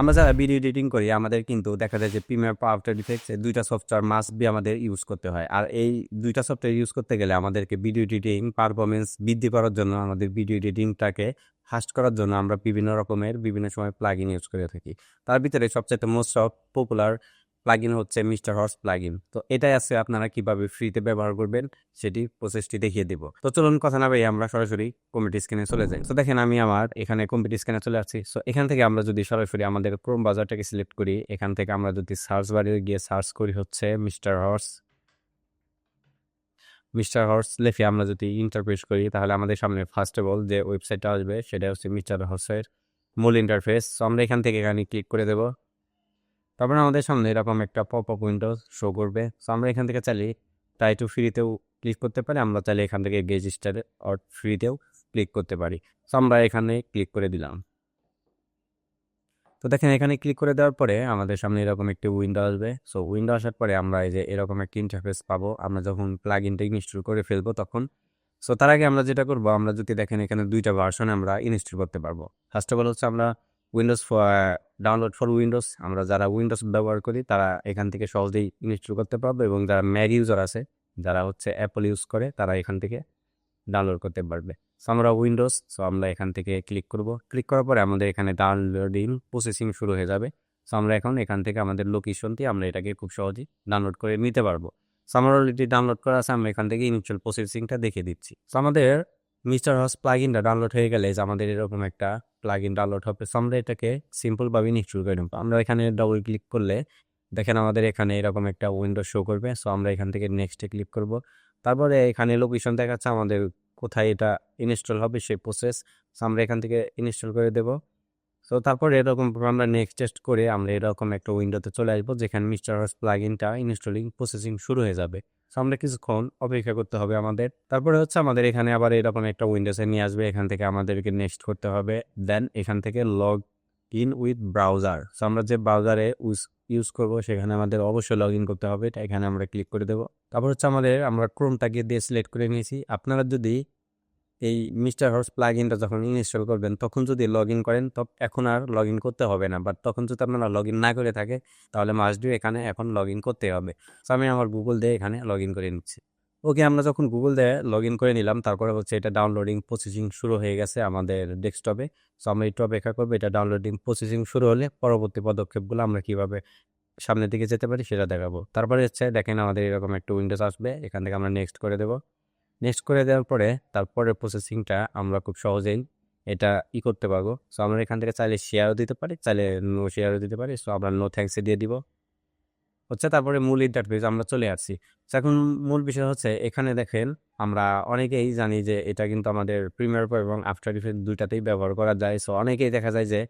আমরা যারা video editing করি, আমাদের কিন্তু দেখা যায় যে প্রিমিয়ার পাওয়ার আফটার ইফেক্টস এই দুইটা সফটওয়্যার মাস্ট বি আমাদের ইউজ করতে হয়। আর এই দুইটা সফটওয়্যার ইউজ করতে গেলে আমাদেরকে ভিডিও এডিটিং পারফরমেন্স বৃদ্ধি করার জন্য আমাদের ভিডিও এডিটিংটাকে ফাস্ট করার জন্য আমরা বিভিন্ন রকমের বিভিন্ন সময় প্লাগ ইন ইউজ করে থাকি। তার ভিতরে সবচেয়ে most of popular plug in হচ্ছে মিস্টার হর্স প্লাগ ইন তো এটাই আছে আপনারা কীভাবে ফ্রিতে ব্যবহার করবেন, সেটি প্রসেসটি দেখিয়ে দিব। তো চলুন কথা না ভাই আমরা সরাসরি কম্পিউটার স্ক্রিনে চলে যাই। তো দেখেন আমি আমার এখানে কম্পিউটার স্ক্রিনে চলে আসছি। সো এখান থেকে আমরা যদি সরাসরি আমাদের ক্রোম বাজারটাকে সিলেক্ট করি, এখান থেকে আমরা যদি সার্চ বারে গিয়ে সার্চ করি হচ্ছে মিস্টার হর্স। মিস্টার হর্স লেখে আমরা যদি ইন্টারপ্রেস করি, তাহলে আমাদের সামনে ফার্স্ট অফ অল যে ওয়েবসাইটটা আসবে, সেটা হচ্ছে মিস্টার হর্সের মূল ইন্টারফেস আমরা এখান থেকে এখানে ক্লিক করে দেব। তারপরে আমাদের সামনে এরকম একটা পপ আপ উইন্ডো শো করবে। সো আমরা এখান থেকে চাইলে ট্রাই টু ফ্রিতেও ক্লিক করতে পারি। আমরা চাইলে এখান থেকে গেজ স্টারে অর ফ্রিতেও ক্লিক করতে পারি। সো আমরা এখানে ক্লিক করে দিলাম। তো দেখেন এখানে ক্লিক করে দেওয়ার পরে আমাদের সামনে এরকম একটি উইন্ডো আসবে। সো উইন্ডো আসার পরে আমরা এই যে এরকম একটি ইন্টারফেস পাবো। আমরা যখন প্লাগ ইনটা ইনস্টল করে ফেলব তখন। সো তার আগে আমরা যেটা করব, আমরা যদি দেখেন এখানে দুইটা ভার্সন আমরা ইনস্টল করতে পারব। ফার্স্ট অফ অল হচ্ছে আমরা উইন্ডোজ ডাউনলোড ফর উইন্ডোজ আমরা যারা উইন্ডোজ ব্যবহার করি, তারা এখান থেকে সহজেই ইনস্টল করতে পারবে এবং যারা ম্যাক ইউজার আছে, যারা হচ্ছে অ্যাপল ইউজ করে, তারা এখান থেকে ডাউনলোড করতে পারবে। সো আমরা উইন্ডোজ সো আমরা এখান থেকে ক্লিক করব। ক্লিক করার পরে আমাদের এখানে ডাউনলোডিং প্রসেসিং শুরু হয়ে যাবে। সো আমরা এখন এখান থেকে আমাদের লোকেশনটি আমরা এটাকে খুব সহজেই ডাউনলোড করে নিতে পারব। সো অলরেডি ডাউনলোড করা আছে, আমরা এখান থেকে ইনিশিয়াল প্রসেসিংটা দেখে দিচ্ছি। সো আমাদের মিস্টার হস প্লাগিনটা ডাউনলোড হয়ে গেলে যে আমাদের এরকম একটা প্লাগ ইন ডাউনলোড হবে। সো আমরা এটাকে সিম্পলভাবে ইনস্টল করে নেব। আমরা এখানে ডাবল ক্লিক করলে দেখেন আমাদের এখানে এরকম একটা উইন্ডো শো করবে। সো আমরা এখান থেকে নেক্সটে ক্লিক করব। তারপরে এখানে লোকেশন দেখাচ্ছে আমাদের কোথায় এটা ইনস্টল হবে সেই প্রসেস আমরা এখান থেকে ইনস্টল করে দেব। সো তারপর এরকম আমরা নেক্সট টেস্ট করে আমরা এরকম একটা উইন্ডোতে চলে আসব, যেখানে মিস্টার হস প্লাগ ইনটা ইনস্টলিং প্রসেসিং শুরু হয়ে যাবে। সো আমরা কিছুক্ষণ অপেক্ষা করতে হবে আমাদের। তারপরে হচ্ছে আমাদের এখানে আবার এরকম একটা উইন্ডোসে নিয়ে আসবে। এখান থেকে আমাদেরকে নেক্সট করতে হবে। দেন এখান থেকে log in with browser so আমরা যে ব্রাউজারে ইউজ করব, সেখানে আমাদের অবশ্যই লগ ইন করতে হবে। এটা এখানে আমরা ক্লিক করে দেবো। তারপর হচ্ছে আমাদের আমরা ক্রোমটাকে দিয়ে সিলেক্ট করে নিয়েছি। আপনারা যদি এই মিস্টার হর্স প্লাগ ইনটা যখন ইনস্টল করবেন, তখন যদি লগ ইন করেন, তো এখন আর লগ ইন করতে হবে না। বাট তখন যদি আপনারা লগ ইন না করে থাকে, তাহলে মাস্ট ডু এখানে এখন লগ ইন করতে হবে। সো আমি আমার গুগল দিয়ে এখানে লগ ইন করে নিচ্ছি। ওকে আমরা যখন গুগল দিয়ে লগ ইন করে নিলাম, তারপরে হচ্ছে এটা ডাউনলোডিং প্রসেসিং শুরু হয়ে গেছে আমাদের ডেস্কটপে সো আমরা একটু অপেক্ষা করব, এটা ডাউনলোডিং প্রসেসিং শুরু হলে পরবর্তী পদক্ষেপগুলো আমরা কীভাবে সামনের দিকে যেতে পারি সেটা দেখাবো। তারপরে হচ্ছে দেখেন আমাদের এরকম একটা উইন্ডোজ আসবে, এখান থেকে আমরা নেক্সট করে দেবো। নেক্সট করে দেওয়ার পরে তারপরে প্রসেসিংটা আমরা খুব সহজেই এটা ই করতে পারব। সো আমরা এখান থেকে চাইলে শেয়ারও দিতে পারি, চাইলে নো শেয়ারও দিতে পারি। সো আমরা নো থ্যাঙ্কসে দিয়ে দিব। হচ্ছে তারপরে মূল ইন্টারফেস আমরা চলে আসছি। এখন মূল বিষয় হচ্ছে এখানে দেখেন আমরা অনেকেই জানি যে এটা কিন্তু আমাদের প্রিমিয়ার প্রো এবং আফটার ইফেক্ট দুইটাতেই ব্যবহার করা যায়। সো অনেকেই দেখা যায় যে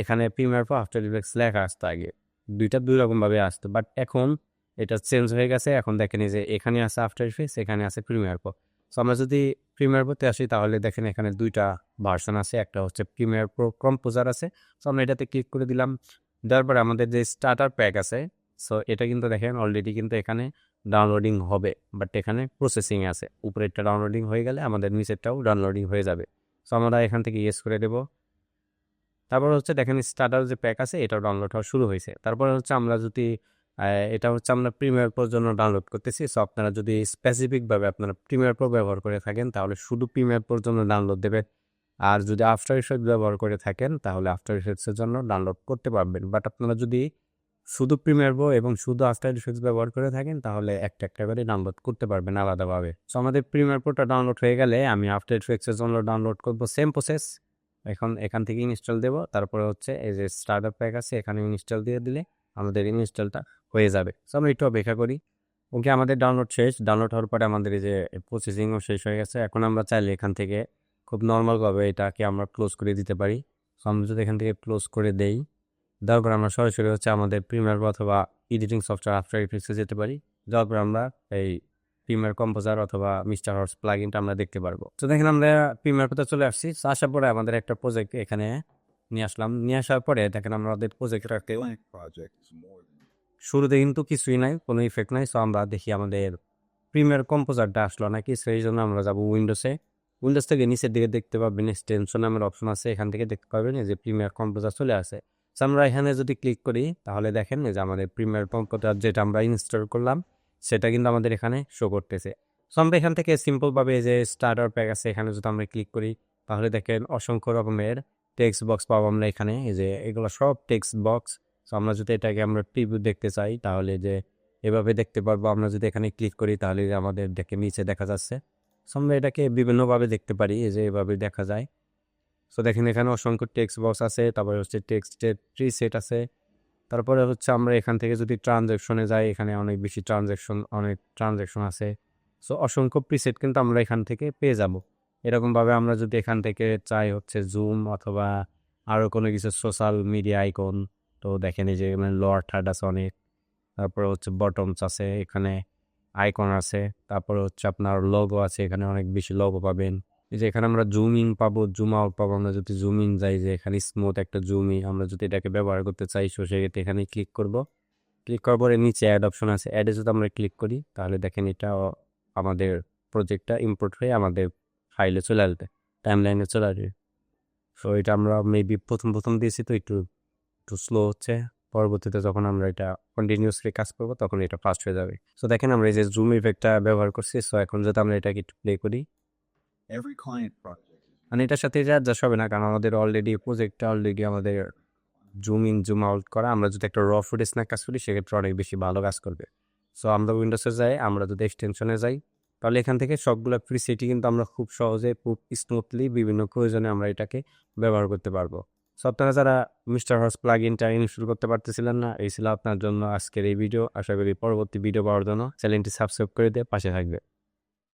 এখানে প্রিমিয়ার প্রো আফটার ইফেক্টস লেখা আসতো আগে। দুইটা দুই রকমভাবে আসতো। বাট এখন এটা চেঞ্জ হয়ে গেছে। এখন দেখেন যে এখানে আছে আফটার ইফেক্টস এখানে আছে প্রিমিয়ার প্রো সো আমরা যদি প্রিমিয়ার প্রোতে আসি, তাহলে দেখেন এখানে দুইটা ভার্সন আছে। একটা হচ্ছে প্রিমিয়ার প্রো কম্পোজার আছে। সো আমরা এটাতে ক্লিক করে দিলাম। দেওয়ার পরে আমাদের যে স্টার্টার প্যাক আছে সো এটা কিন্তু দেখেন অলরেডি কিন্তু এখানে ডাউনলোডিং হবে। বাট এখানে প্রসেসিং আছে। উপরেরটা ডাউনলোডিং হয়ে গেলে আমাদের নিচেরটাও ডাউনলোডিং হয়ে যাবে। সো আমরা এখান থেকে ইয়েস করে দেব। তারপর হচ্ছে দেখেন স্টার্টার যে প্যাক আছে, এটাও ডাউনলোড হওয়া শুরু হয়েছে। তারপরে হচ্ছে আমরা যদি এটা হচ্ছে আমরা প্রিমিয়ার প্রোর জন্য ডাউনলোড করতেছি। সো আপনারা যদি স্পেসিফিকভাবে আপনারা প্রিমিয়ার প্রো ব্যবহার করে থাকেন, তাহলে শুধু প্রিমিয়ার প্রোর জন্য ডাউনলোড দেবে। আর যদি আফটার ইফেক্ট ব্যবহার করে থাকেন, তাহলে আফটার ইফেক্টসের জন্য ডাউনলোড করতে পারবেন। বাট আপনারা যদি শুধু প্রিমিয়ার প্রো এবং শুধু আফটার ইফেক্টস ব্যবহার করে থাকেন, তাহলে একটা একটা করে ডাউনলোড করতে পারবেন আলাদাভাবে। সো আমাদের প্রিমিয়ার প্রোটা ডাউনলোড হয়ে গেলে আমি আফটার ইফেক্টসের জন্য ডাউনলোড করব সেম প্রসেস এখন এখান থেকে ইনস্টল দেবো। তারপরে হচ্ছে এই যে স্টার্ট আপ প্যাক আছে এখানে ইনস্টল দিয়ে দিলে আমাদের ইনস্টলটা হয়ে যাবে। সো আমরা একটু অপেক্ষা করি। ওকে আমাদের ডাউনলোড শেষ। ডাউনলোড হওয়ার পরে আমাদের এই যে প্রসেসিংও শেষ হয়ে গেছে। এখন আমরা চাইলে এখান থেকে খুব নর্মালভাবে এটাকে আমরা ক্লোজ করে দিতে পারি। সো আমরা যদি এখান থেকে ক্লোজ করে দেই, দেওয়ার পর আমরা সরাসরি হচ্ছে আমাদের প্রিমিয়ার অথবা এডিটিং সফটওয়্যার আফটার ইফেক্টসে যেতে পারি। যাওয়ার পর আমরা এই প্রিমিয়ার কম্পোজার অথবা মিস্টার হর্স প্লাগিনটা আমরা দেখতে পারব। তো দেখেন আমরা প্রিমিয়ার পথে চলে আসছি। আসার পরে আমাদের একটা প্রজেক্ট এখানে নিয়ে আসলাম। নিয়ে আসার পরে দেখেন আমাদের প্রজেক্ট রাখতে শুরুতে কিন্তু কিছুই নাই কোনো ইফেক্ট নাই। সো আমরা দেখি আমাদের প্রিমিয়ার কম্পোজারটা আসলো নাকি সেই জন্য আমরা যাব উইন্ডোসে উইন্ডোজ থেকে নিচের দিকে দেখতে পাবেন এক্সটেনশন নামের অপশন আছে এখান থেকে দেখতে পাবেন যে প্রিমিয়ার কম্পোজার চলে আসে। So, আমরা এখানে যদি ক্লিক করি তাহলে দেখেন যে আমাদের প্রিমিয়ার কম্পোজার যেটা আমরা ইনস্টল করলাম সেটা কিন্তু আমাদের এখানে শো করতেছে। সো আমরা এখান থেকে সিম্পলভাবে যে স্টার্টার প্যাক আছে এখানে যদি আমরা ক্লিক করি তাহলে দেখেন অসংখ্য রকমের টেক্সট বক্স পাবো আমরা এখানে। এই যে এগুলো সব টেক্সট বক্স সো আমরা যদি এটাকে আমরা প্রিভিউ দেখতে চাই, তাহলে যে এভাবে দেখতে পারব, আমরা যদি এখানে ক্লিক করি, তাহলে আমাদের দেখে নিচে দেখা যাচ্ছে। সো আমরা এটাকে বিভিন্নভাবে দেখতে পারি যে এভাবে দেখা যায়। সো দেখেন এখানে অসংখ্য টেক্সট বক্স আছে, তারপরে হচ্ছে টেক্সটের ট্রি সেট আছে। তারপরে হচ্ছে আমরা এখান থেকে যদি ট্রানজ্যাকশনে যাই, এখানে অনেক বেশি ট্রানজ্যাকশন অনেক ট্রানজ্যাকশন আছে। সো অসংখ্য প্রিসেট কিন্তু আমরা এখান থেকে পেয়ে যাব। এরকমভাবে আমরা যদি এখান থেকে চাই হচ্ছে জুম অথবা আরও কোনো কিছু সোশ্যাল মিডিয়া আইকন তো দেখেন এই যে মানে লোয়ার থার্ড আছে অনেক। তারপরে হচ্ছে বটমস আছে, এখানে আইকন আছে। তারপরে হচ্ছে আপনার লোগো আছে, এখানে অনেক বেশি লোগো পাবেন। এই যে এখানে আমরা জুম ইন পাবো জুম আউট পাবো। আমরা যদি জুম ইন যাই যে এখানে স্মুথ একটা জুম ইন আমরা যদি এটাকে ব্যবহার করতে চাই সো সেক্ষেত্রে এখানে ক্লিক করব। ক্লিক করার পরে নিচে অ্যাড অপশন আছে। অ্যাডে যদি আমরা ক্লিক করি, তাহলে দেখেন এটা আমাদের প্রজেক্টটা ইম্পোর্ট হয়ে আমাদের ফাইলে চলে আসবে টাইম লাইনে চলে আসবে। সো এটা আমরা মেবি প্রথম প্রথম দিয়েছি তো একটু একটু স্লো হচ্ছে। পরবর্তীতে যখন আমরা এটা কন্টিনিউসলি কাজ করব তখন এটা ফাস্ট হয়ে যাবে। সো দেখেন আমরা এই যে জুম ইফেক্টটা ব্যবহার করছি। সো এখন যদি আমরা এটাকে একটু প্লে করি। মানে এটার সাথে এটা অ্যাডজাস্ট হবে না কারণ আমাদের অলরেডি প্রজেক্টটা অলরেডি আমাদের জুম ইন জুম আউট করা। আমরা যদি একটা র ফুটেজ না কাজ করি সেক্ষেত্রে অনেক বেশি ভালো কাজ করবে। সো আমরা উইন্ডোসে যাই আমরা যদি এক্সটেনশনে যাই তাহলে এখান থেকে সবগুলো ফ্রি প্রিসেটই কিন্তু আমরা খুব সহজে খুব স্মুথলি বিভিন্ন প্রয়োজনে আমরা এটাকে ব্যবহার করতে পারব। সো আপনারা যারা মিস্টার হর্স প্লাগ ইনটা ইনস্টল করতে পারতেছিলেন না, এই ছিল আপনার জন্য আজকের এই ভিডিও আশা করি পরবর্তী ভিডিও পাওয়ার জন্য চ্যানেলটি সাবস্ক্রাইব করে দিয়ে পাশে থাকবে।